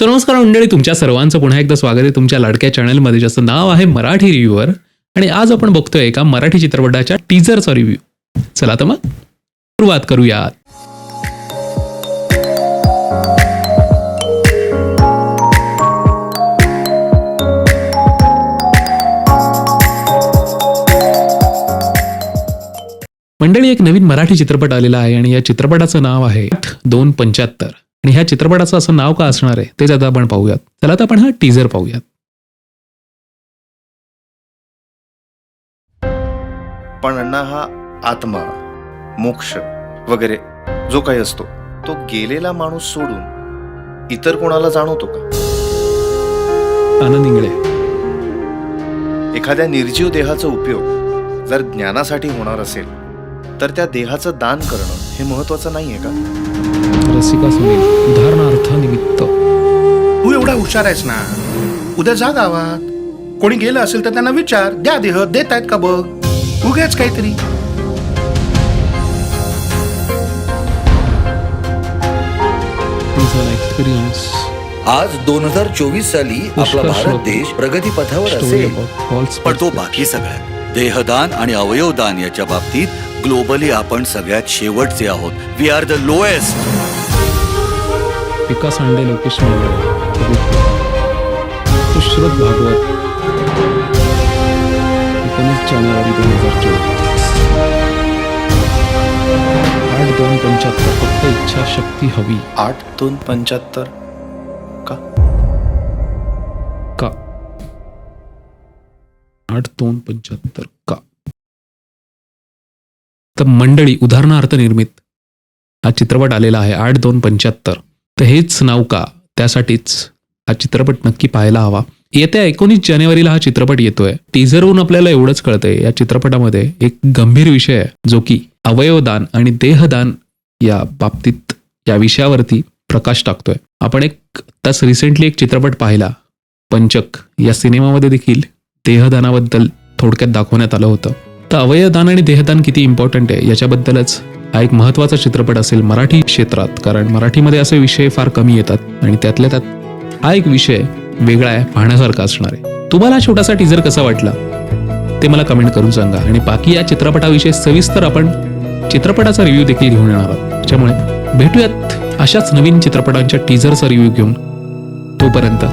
तर नमस्कार मंडळी तुमच्या सर्वांचं पुन्हा एकदा स्वागत आहे तुमच्या लाडक्या चॅनलमध्ये ज्याचं नाव आहे मराठी रिव्ह्यूअर आणि आज आपण बघतोय एका मराठी चित्रपटाच्या टीजरचा रिव्ह्यू चला तर मग सुरुवात करूया मंडळी एक नवीन मराठी चित्रपट आलेला आहे आणि या चित्रपटाचं नाव आहे दोन पंच्याहत्तर. आणि ह्या चित्रपटाचं असं नाव का असणार आहे तेच आता आपण पाहूयात. चला तर आपण हा टीजर पाहूयात. पण अण्णा हा आत्मा मोक्ष वगैरे जो काही असतो तो गेलेला माणूस सोडून इतर कोणाला जाणवतो का? आनंद इंगळे. एखाद्या निर्जीव देहाचा उपयोग जर ज्ञानासाठी होणार असेल तर त्या देहाचं दान करणं हे महत्वाचं नाहीये का? रसिका सुनील उदाहरणार्थ निमित्त. तू एवढा हुशार आहेस ना? उद्या जा गावात. कोणी गेलं असेल तर त्यांना विचार. द्या देह देत आहेत का बघ? उगेच काहीतरी. एक्सपिरियन्स आज दोन हजार चोवीस साली आपला भारत देश प्रगतीपथावर असेल. पण तो बाकी सगळ्यात. देहदान आणि अवयवदान याच्या बाबतीत ग्लोबली आपण सगळ्यात शेवटचे आहोत. We are the lowest Vikas अंडे लोकेश मंडळ सुश्रुत भागवत. एकोणीस जानेवारी दोन हजार चोवीस आठ दोन पंच्याहत्तर. फक्त इच्छाशक्ती हवी. आठ दोन पंच्याहत्तर. का? का? आठ दोन पंच्याहत्तर. का? तर मंडळी उदाहरणार्थ निर्मित. हा चित्रपट आलेला आहे. आठ दोन पंच्याहत्तर. तर हेच नाव का? त्यासाठीच हा चित्रपट नक्की पाहायला हवा. येत्या एकोणीस जानेवारीला हा चित्रपट येतोय. टीझरवरून आपल्याला एवढंच कळतंय या चित्रपटामध्ये एक गंभीर विषय आहे जो की अवयवदान आणि देहदान या बाबतीत या विषयावरती प्रकाश टाकतोय. आपण एक तस रिसेंटली एक चित्रपट पाहिला. पंचक या सिनेमामध्ये देखील देहदानाबद्दल थोडक्यात दाखवण्यात आलं होतं. तर अवयवदान आणि देहदान किती इम्पॉर्टंट आहे याच्याबद्दलच हा एक महत्त्वाचा चित्रपट असेल मराठी क्षेत्रात कारण मराठीमध्ये असे विषय फार कमी येतात आणि त्यातल्या त्यात हा एक विषय वेगळा आहे पाहण्यासारखा असणार आहे. तुम्हाला हा छोटासा टीजर कसा वाटला? ते मला कमेंट करून सांगा. आणि बाकी या चित्रपटाविषयी सविस्तर आपण चित्रपटाचा रिव्ह्यू देखील घेऊन येणार आहोत. त्याच्यामुळे भेटूयात अशाच नवीन चित्रपटांच्या टीजरचा रिव्ह्यू घेऊन. तोपर्यंत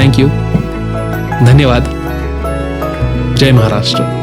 थँक्यू धन्यवाद. जय महाराष्ट्र.